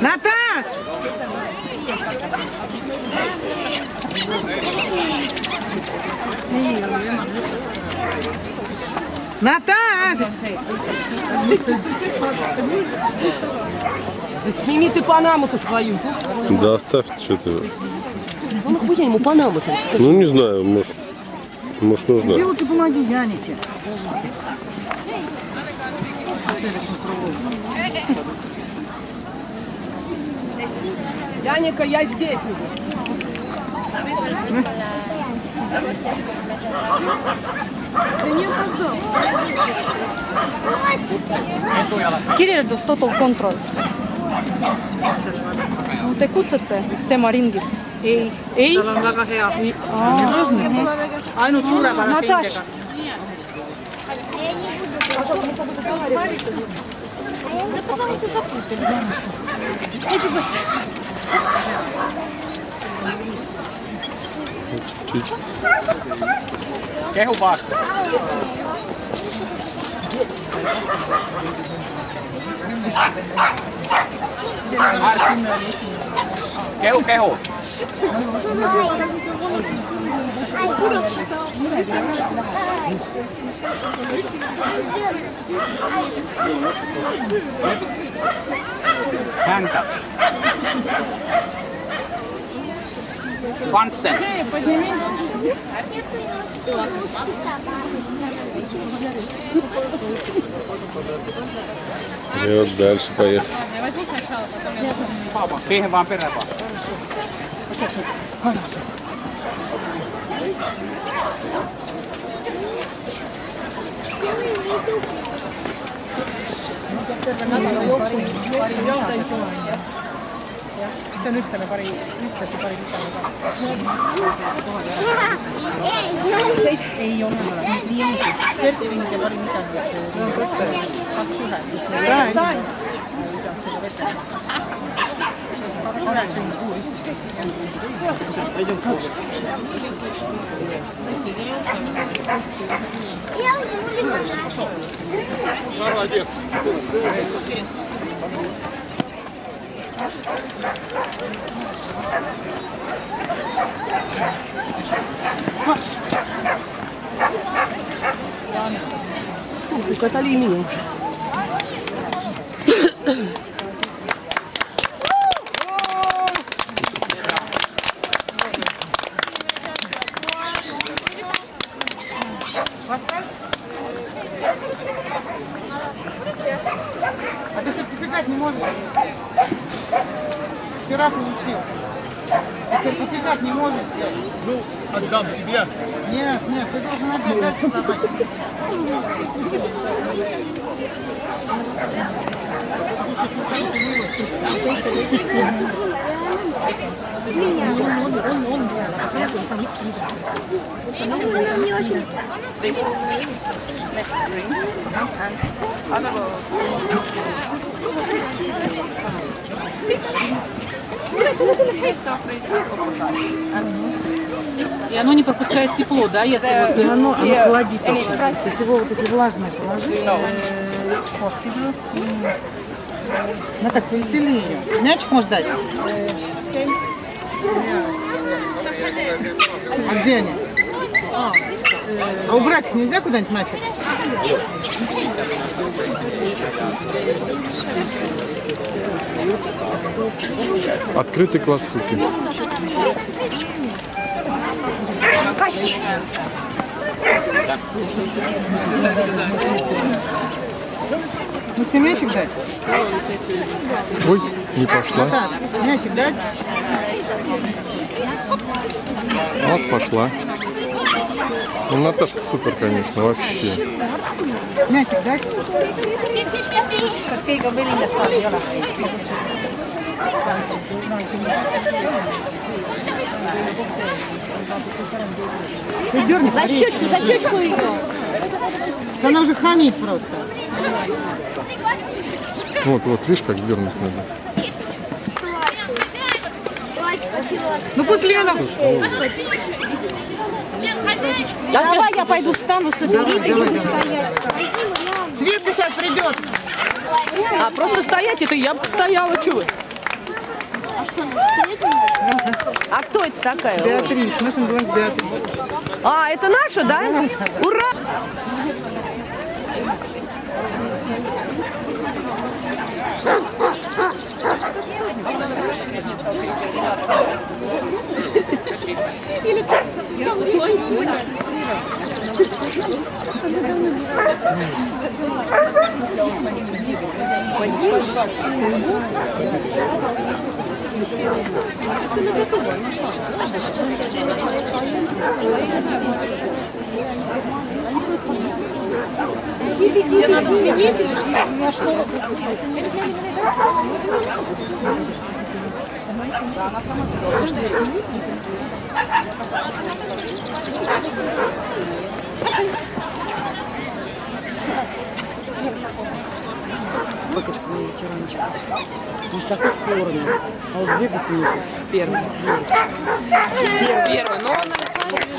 Наташ! Наташ! Сними ты панаму-то свою. Да оставь, что ты. Ну нахуя ему панаму-то? Ну не знаю, может, может нужна. Где лучше помоги Янике? Яника, я здесь уже. Kirjeldus Total Control. Te kutsute tema ringis? Ei, Ei? tal on väga hea. Aa, ainult suurepärase Nataš. hingega. Чуть. Kehu vastu. Kehu, kehu. Häntä. Vanssen. И вот дальше поехали. nädala jooksul täis joonist, jah. see on ühtlane pari, ühtlasi parim isa. kaksteist ei ole, nii ongi. Sertering ja parim isa, kaks ühes, siis meil ei ole. Молодец. Укатали меня. А ты сертификат не можешь? Вчера получил. Ты сертификат не можешь сделать. Ну, отдам тебе. Нет, нет, ты должен опять дальше собрать. И оно не пропускает тепло, да, если вот... И оно, оно холодит очень. То есть его вот если влажное положить, possible. Ну так, повесели ее. Мячик можешь дать? А где они? А убрать их нельзя куда-нибудь нафиг? Открытый класс суки. Может, мячик дать? Ой, не пошла. Наташ, мячик дать? Вот пошла. Ну, Наташка супер, конечно, вообще. Мячик дать? Ты дерни, За щечку, за щечку ее! Она уже хамит просто. Вот, вот, видишь, как дернуть надо. Ну пусть Лена. Давай я пойду встану, собери, и буду стоять. Светка сейчас придет. А просто стоять, это я бы стояла, вы? А кто это такая? Беатрис, мы же говорим Беатрис. А, это наша, да? Ура! Тебе надо сменить или что? Да, она сама Ты что, ее сменить не Нет. Выкачка на ветеранчик. Он в такой форме. А вот бегать не Первый. Первый. Ну, Первый. Но он на самом деле